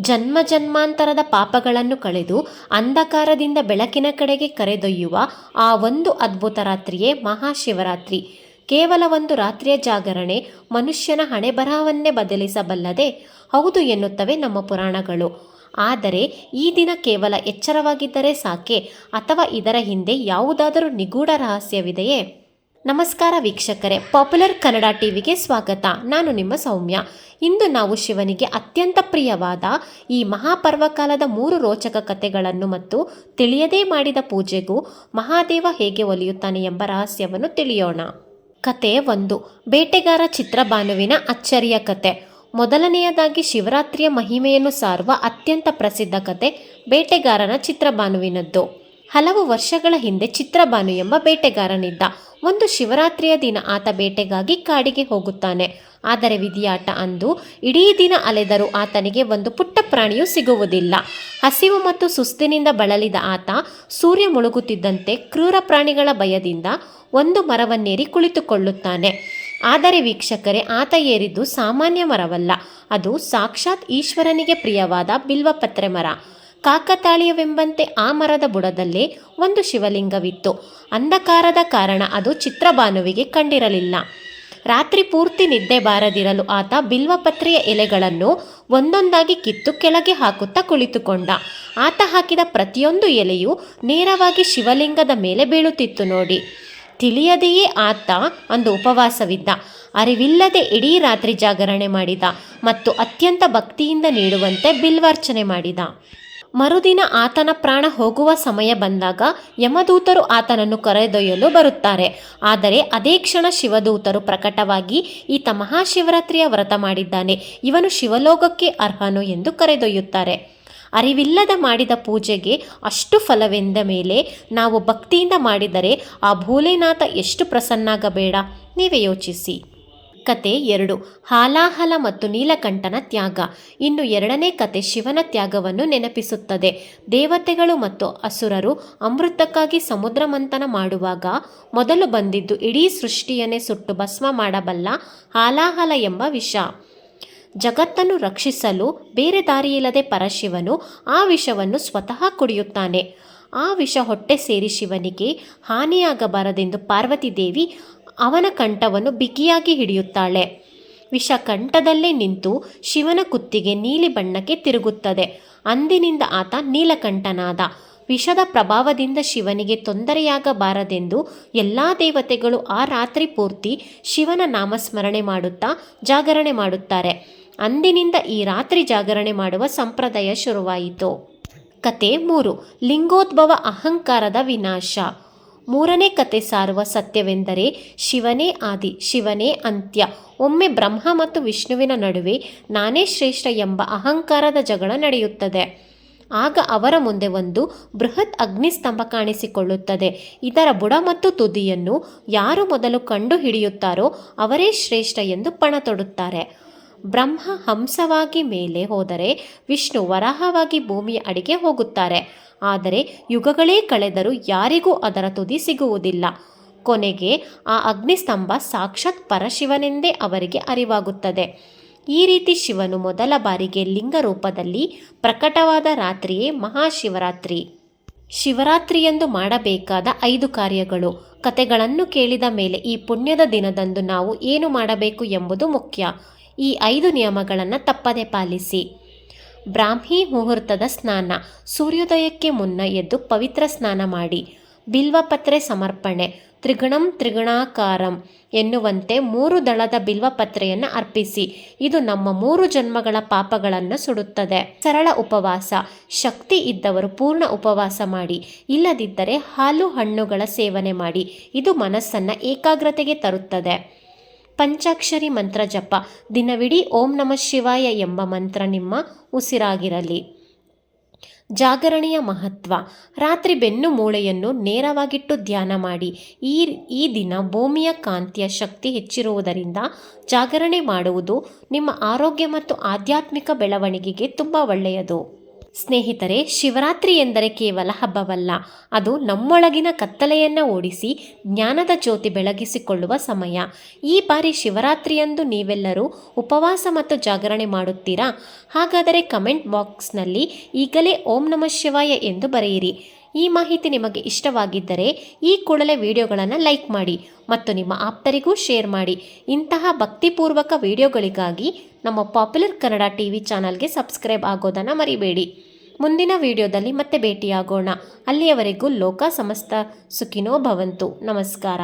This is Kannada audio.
ಜನ್ಮ ಜನ್ಮಾಂತರದ ಪಾಪಗಳನ್ನು ಕಳೆದು ಅಂಧಕಾರದಿಂದ ಬೆಳಕಿನ ಕಡೆಗೆ ಕರೆದೊಯ್ಯುವ ಆ ಒಂದು ಅದ್ಭುತ ರಾತ್ರಿಯೇ ಮಹಾಶಿವರಾತ್ರಿ. ಕೇವಲ ಒಂದು ರಾತ್ರಿಯ ಜಾಗರಣೆ ಮನುಷ್ಯನ ಹಣೆ ಬರಹವನ್ನೇ ಬದಲಿಸಬಲ್ಲದೆ ಹೌದು ಎನ್ನುತ್ತವೆ ನಮ್ಮ ಪುರಾಣಗಳು. ಆದರೆ ಈ ದಿನ ಕೇವಲ ಎಚ್ಚರವಾಗಿದ್ದರೆ ಸಾಕೆ ಅಥವಾ ಇದರ ಹಿಂದೆ ಯಾವುದಾದರೂ ನಿಗೂಢ ರಹಸ್ಯವಿದೆಯೇ? ನಮಸ್ಕಾರ ವೀಕ್ಷಕರೇ ಪಾಪ್ಯುಲರ್ ಕನ್ನಡ ಟಿವಿಗೆ ಸ್ವಾಗತ. ನಾನು ನಿಮ್ಮ ಸೌಮ್ಯ. ಇಂದು ನಾವು ಶಿವನಿಗೆ ಅತ್ಯಂತ ಪ್ರಿಯವಾದ ಈ ಮಹಾಪರ್ವಕಾಲದ ಮೂರು ರೋಚಕ ಕಥೆಗಳನ್ನು ಮತ್ತು ತಿಳಿಯದೇ ಮಾಡಿದ ಪೂಜೆಗೂ ಮಹಾದೇವ ಹೇಗೆ ಒಲಿಯುತ್ತಾನೆ ಎಂಬ ರಹಸ್ಯವನ್ನು ತಿಳಿಯೋಣ. ಕತೆ ಒಂದು. ಬೇಟೆಗಾರ ಚಿತ್ರಭಾನುವಿನ ಅಚ್ಚರಿಯ ಕತೆ ಮೊದಲನೆಯದಾಗಿ ಶಿವರಾತ್ರಿಯ ಮಹಿಮೆಯನ್ನು ಸಾರುವ ಅತ್ಯಂತ ಪ್ರಸಿದ್ಧ ಕತೆ ಬೇಟೆಗಾರನ ಚಿತ್ರಭಾನುವಿನದ್ದು ಹಲವು ವರ್ಷಗಳ ಹಿಂದೆ ಚಿತ್ರಭಾನು ಎಂಬ ಬೇಟೆಗಾರನಿದ್ದ. ಒಂದು ಶಿವರಾತ್ರಿಯ ದಿನ ಆತ ಬೇಟೆಗಾಗಿ ಕಾಡಿಗೆ ಹೋಗುತ್ತಾನೆ. ಆದರೆ ವಿಧಿಯಾಟ ಅಂದು ಇಡೀ ದಿನ ಅಲೆದರೂ ಆತನಿಗೆ ಒಂದು ಪುಟ್ಟ ಪ್ರಾಣಿಯು ಸಿಗುವುದಿಲ್ಲ. ಹಸಿವು ಮತ್ತು ಸುಸ್ತಿನಿಂದ ಬಳಲಿದ ಆತ ಸೂರ್ಯ ಮುಳುಗುತ್ತಿದ್ದಂತೆ ಕ್ರೂರ ಪ್ರಾಣಿಗಳ ಭಯದಿಂದ ಒಂದು ಮರವನ್ನೇರಿ ಕುಳಿತುಕೊಳ್ಳುತ್ತಾನೆ. ಆದರೆ ವೀಕ್ಷಕರೇ, ಆತ ಏರಿದ್ದು ಸಾಮಾನ್ಯ ಮರವಲ್ಲ. ಅದು ಸಾಕ್ಷಾತ್ ಈಶ್ವರನಿಗೆ ಪ್ರಿಯವಾದ ಬಿಲ್ವಪತ್ರೆ ಮರ. ಕಾಕತಾಳೀಯವೆಂಬಂತೆ ಆ ಮರದ ಬುಡದಲ್ಲೇ ಒಂದು ಶಿವಲಿಂಗವಿತ್ತು. ಅಂಧಕಾರದ ಕಾರಣ ಅದು ಚಿತ್ರಭಾನುವಿಗೆ ಕಂಡಿರಲಿಲ್ಲ. ರಾತ್ರಿ ಪೂರ್ತಿ ನಿದ್ದೆ ಬಾರದಿರಲು ಆತ ಬಿಲ್ವಪತ್ರೆಯ ಎಲೆಗಳನ್ನು ಒಂದೊಂದಾಗಿ ಕಿತ್ತು ಕೆಳಗೆ ಹಾಕುತ್ತಾ ಕುಳಿತುಕೊಂಡ. ಆತ ಹಾಕಿದ ಪ್ರತಿಯೊಂದು ಎಲೆಯೂ ನೇರವಾಗಿ ಶಿವಲಿಂಗದ ಮೇಲೆ ಬೀಳುತ್ತಿತ್ತು ನೋಡಿ. ತಿಳಿಯದೆಯೇ ಆತ ಒಂದು ಉಪವಾಸವಿದ್ದ. ಅರಿವಿಲ್ಲದೆ ಇಡೀ ರಾತ್ರಿ ಜಾಗರಣೆ ಮಾಡಿದ ಮತ್ತು ಅತ್ಯಂತ ಭಕ್ತಿಯಿಂದ ನೀಡುವಂತೆ ಬಿಲ್ವಾರ್ಚನೆ ಮಾಡಿದ. ಮರುದಿನ ಆತನ ಪ್ರಾಣ ಹೋಗುವ ಸಮಯ ಬಂದಾಗ ಯಮದೂತರು ಆತನನ್ನು ಕರೆದೊಯ್ಯಲು ಬರುತ್ತಾರೆ. ಆದರೆ ಅದೇ ಕ್ಷಣ ಶಿವದೂತರು ಪ್ರಕಟವಾಗಿ ಈತ ಮಹಾಶಿವರಾತ್ರಿಯ ವ್ರತ ಮಾಡಿದ್ದಾನೆ. ಇವನು ಶಿವಲೋಕಕ್ಕೆ ಅರ್ಹನು ಎಂದು ಕರೆದೊಯ್ಯುತ್ತಾರೆ. ಅರಿವಿಲ್ಲದ ಮಾಡಿದ ಪೂಜೆಗೆ ಅಷ್ಟು ಫಲವೆಂದ ಮೇಲೆ ನಾವು ಭಕ್ತಿಯಿಂದ ಮಾಡಿದರೆ ಆ ಭೋಲೆನಾಥ ಎಷ್ಟು ಪ್ರಸನ್ನಾಗಬೇಡ. ನೀವೇ ಯೋಚಿಸಿ. ಕತೆ ಎರಡು, ಹಾಲಾಹಲ ಮತ್ತು ನೀಲಕಂಠನ ತ್ಯಾಗ. ಇನ್ನು ಎರಡನೇ ಕತೆ ಶಿವನ ತ್ಯಾಗವನ್ನು ನೆನಪಿಸುತ್ತದೆ. ದೇವತೆಗಳು ಮತ್ತು ಅಸುರರು ಅಮೃತಕ್ಕಾಗಿ ಸಮುದ್ರ ಮಂಥನ ಮಾಡುವಾಗ ಮೊದಲು ಬಂದಿದ್ದು ಇಡೀ ಸೃಷ್ಟಿಯನ್ನೇ ಸುಟ್ಟು ಭಸ್ಮ ಮಾಡಬಲ್ಲ ಹಾಲಾಹಲ ಎಂಬ ವಿಷ. ಜಗತ್ತನ್ನು ರಕ್ಷಿಸಲು ಬೇರೆ ದಾರಿಯಿಲ್ಲದೆ ಪರಶಿವನು ಆ ವಿಷವನ್ನು ಸ್ವತಃ ಕುಡಿಯುತ್ತಾನೆ. ಆ ವಿಷ ಹೊಟ್ಟೆ ಸೇರಿ ಶಿವನಿಗೆ ಹಾನಿಯಾಗಬಾರದೆಂದು ಪಾರ್ವತಿ ದೇವಿ ಅವನ ಕಂಠವನ್ನು ಬಿಗಿಯಾಗಿ ಹಿಡಿಯುತ್ತಾಳೆ. ವಿಷ ಕಂಠದಲ್ಲೇ ನಿಂತು ಶಿವನ ಕುತ್ತಿಗೆ ನೀಲಿ ಬಣ್ಣಕ್ಕೆ ತಿರುಗುತ್ತದೆ. ಅಂದಿನಿಂದ ಆತ ನೀಲಕಂಠನಾದ. ವಿಷದ ಪ್ರಭಾವದಿಂದ ಶಿವನಿಗೆ ತೊಂದರೆಯಾಗಬಾರದೆಂದು ಎಲ್ಲ ದೇವತೆಗಳು ಆ ರಾತ್ರಿ ಪೂರ್ತಿ ಶಿವನ ನಾಮಸ್ಮರಣೆ ಮಾಡುತ್ತಾ ಜಾಗರಣೆ ಮಾಡುತ್ತಾರೆ. ಅಂದಿನಿಂದ ಈ ರಾತ್ರಿ ಜಾಗರಣೆ ಮಾಡುವ ಸಂಪ್ರದಾಯ ಶುರುವಾಯಿತು. ಕತೆ ಮೂರು. ಲಿಂಗೋದ್ಭವ ಅಹಂಕಾರದ ವಿನಾಶ. ಮೂರನೇ ಕತೆ ಸಾರುವ ಸತ್ಯವೆಂದರೆ ಶಿವನೇ ಆದಿ, ಶಿವನೇ ಅಂತ್ಯ. ಒಮ್ಮೆ ಬ್ರಹ್ಮ ಮತ್ತು ವಿಷ್ಣುವಿನ ನಡುವೆ ನಾನೇ ಶ್ರೇಷ್ಠ ಎಂಬ ಅಹಂಕಾರದ ಜಗಳ ನಡೆಯುತ್ತದೆ. ಆಗ ಅವರ ಮುಂದೆ ಒಂದು ಬೃಹತ್ ಅಗ್ನಿಸ್ತಂಭ ಕಾಣಿಸಿಕೊಳ್ಳುತ್ತದೆ. ಇದರ ಬುಡ ಮತ್ತು ತುದಿಯನ್ನು ಯಾರು ಮೊದಲು ಕಂಡು ಹಿಡಿಯುತ್ತಾರೋ ಅವರೇ ಶ್ರೇಷ್ಠ ಎಂದು ಪಣ ತೊಡುತ್ತಾರೆ ಬ್ರಹ್ಮ ಹಂಸವಾಗಿ ಮೇಲೆ ಹೋದರೆ ವಿಷ್ಣು ವರಾಹವಾಗಿ ಭೂಮಿಯ ಅಡಿಗೆ ಹೋಗುತ್ತಾರೆ. ಆದರೆ ಯುಗಗಳೇ ಕಳೆದರೂ ಯಾರಿಗೂ ಅದರ ತುದಿ ಸಿಗುವುದಿಲ್ಲ. ಕೊನೆಗೆ ಆ ಅಗ್ನಿಸ್ತಂಭ ಸಾಕ್ಷಾತ್ ಪರಶಿವನೆಂದೇ ಅವರಿಗೆ ಅರಿವಾಗುತ್ತದೆ. ಈ ರೀತಿ ಶಿವನು ಮೊದಲ ಬಾರಿಗೆ ಲಿಂಗ ರೂಪದಲ್ಲಿ ಪ್ರಕಟವಾದ ರಾತ್ರಿಯೇ ಮಹಾಶಿವರಾತ್ರಿ. ಶಿವರಾತ್ರಿಯಂದು ಮಾಡಬೇಕಾದ ಐದು ಕಾರ್ಯಗಳು. ಕತೆಗಳನ್ನು ಕೇಳಿದ ಮೇಲೆ ಈ ಪುಣ್ಯದ ದಿನದಂದು ನಾವು ಏನು ಮಾಡಬೇಕು ಎಂಬುದು ಮುಖ್ಯ. ಈ ಐದು ನಿಯಮಗಳನ್ನು ತಪ್ಪದೆ ಪಾಲಿಸಿ. ಬ್ರಾಹ್ಮಿ ಮುಹೂರ್ತದ ಸ್ನಾನ, ಸೂರ್ಯೋದಯಕ್ಕೆ ಮುನ್ನ ಎದ್ದು ಪವಿತ್ರ ಸ್ನಾನ ಮಾಡಿ, ಬಿಲ್ವಪತ್ರೆ ಸಮರ್ಪಣೆ, ತ್ರಿಗುಣಂ ತ್ರಿಗುಣಾಕಾರಂ ಎನ್ನುವಂತೆ ಮೂರು ದಳದ ಬಿಲ್ವಪತ್ರೆಯನ್ನು ಅರ್ಪಿಸಿ. ಇದು ನಮ್ಮ ಮೂರು ಜನ್ಮಗಳ ಪಾಪಗಳನ್ನು ಸುಡುತ್ತದೆ. ಸರಳ ಉಪವಾಸ, ಶಕ್ತಿ ಇದ್ದವರು ಪೂರ್ಣ ಉಪವಾಸ ಮಾಡಿ, ಇಲ್ಲದಿದ್ದರೆ ಹಾಲು ಹಣ್ಣುಗಳ ಸೇವನೆ ಮಾಡಿ, ಇದು ಮನಸ್ಸನ್ನು ಏಕಾಗ್ರತೆಗೆ ತರುತ್ತದೆ. ಪಂಚಾಕ್ಷರಿ ಮಂತ್ರ ಜಪ. ದಿನವಿಡೀ ಓಂ ನಮಃ ಶಿವಾಯ ಎಂಬ ಮಂತ್ರ ನಿಮ್ಮ ಉಸಿರಾಗಿರಲಿ. ಜಾಗರಣೆಯ ಮಹತ್ವ. ರಾತ್ರಿ ಬೆನ್ನು ಮೂಳೆಯನ್ನು ನೇರವಾಗಿಟ್ಟು ಧ್ಯಾನ ಮಾಡಿ. ಈ ಈ ದಿನ ಭೂಮಿಯ ಕಾಂತಿಯ ಶಕ್ತಿ ಹೆಚ್ಚಿರುವುದರಿಂದ ಜಾಗರಣೆ ಮಾಡುವುದು ನಿಮ್ಮ ಆರೋಗ್ಯ ಮತ್ತು ಆಧ್ಯಾತ್ಮಿಕ ಬೆಳವಣಿಗೆಗೆ ತುಂಬ ಒಳ್ಳೆಯದು. ಸ್ನೇಹಿತರೆ, ಶಿವರಾತ್ರಿ ಎಂದರೆ ಕೇವಲ ಹಬ್ಬವಲ್ಲ. ಅದು ನಮ್ಮೊಳಗಿನ ಕತ್ತಲೆಯನ್ನು ಓಡಿಸಿ, ಜ್ಞಾನದ ಜ್ಯೋತಿ ಬೆಳಗಿಸಿಕೊಳ್ಳುವ ಸಮಯ. ಈ ಬಾರಿ ಶಿವರಾತ್ರಿಯಂದು ನೀವೆಲ್ಲರೂ ಉಪವಾಸ ಮತ್ತು ಜಾಗರಣೆ ಮಾಡುತ್ತೀರಾ? ಹಾಗಾದರೆ ಕಮೆಂಟ್ ಬಾಕ್ಸ್ನಲ್ಲಿ ಈಗಲೇ ಓಂ ನಮಃ ಶಿವಾಯ ಎಂದು ಬರೆಯಿರಿ. ಈ ಮಾಹಿತಿ ನಿಮಗೆ ಇಷ್ಟವಾಗಿದ್ದರೆ ಈ ಕೂಡಲೇ ವಿಡಿಯೋಗಳನ್ನು ಲೈಕ್ ಮಾಡಿ ಮತ್ತು ನಿಮ್ಮ ಆಪ್ತರಿಗೂ ಶೇರ್ ಮಾಡಿ. ಇಂತಹ ಭಕ್ತಿಪೂರ್ವಕ ವಿಡಿಯೋಗಳಿಗಾಗಿ ನಮ್ಮ ಪಾಪ್ಯುಲರ್ ಕನ್ನಡ ಟಿ ವಿ ಚಾನಲ್ಗೆ ಸಬ್ಸ್ಕ್ರೈಬ್ ಆಗೋದನ್ನು ಮರಿಬೇಡಿ. ಮುಂದಿನ ವಿಡಿಯೋದಲ್ಲಿ ಮತ್ತೆ ಭೇಟಿಯಾಗೋಣ. ಅಲ್ಲಿಯವರೆಗೂ ಲೋಕ ಸಮಸ್ತ ಸುಖಿನೋ ಭವಂತು. ನಮಸ್ಕಾರ.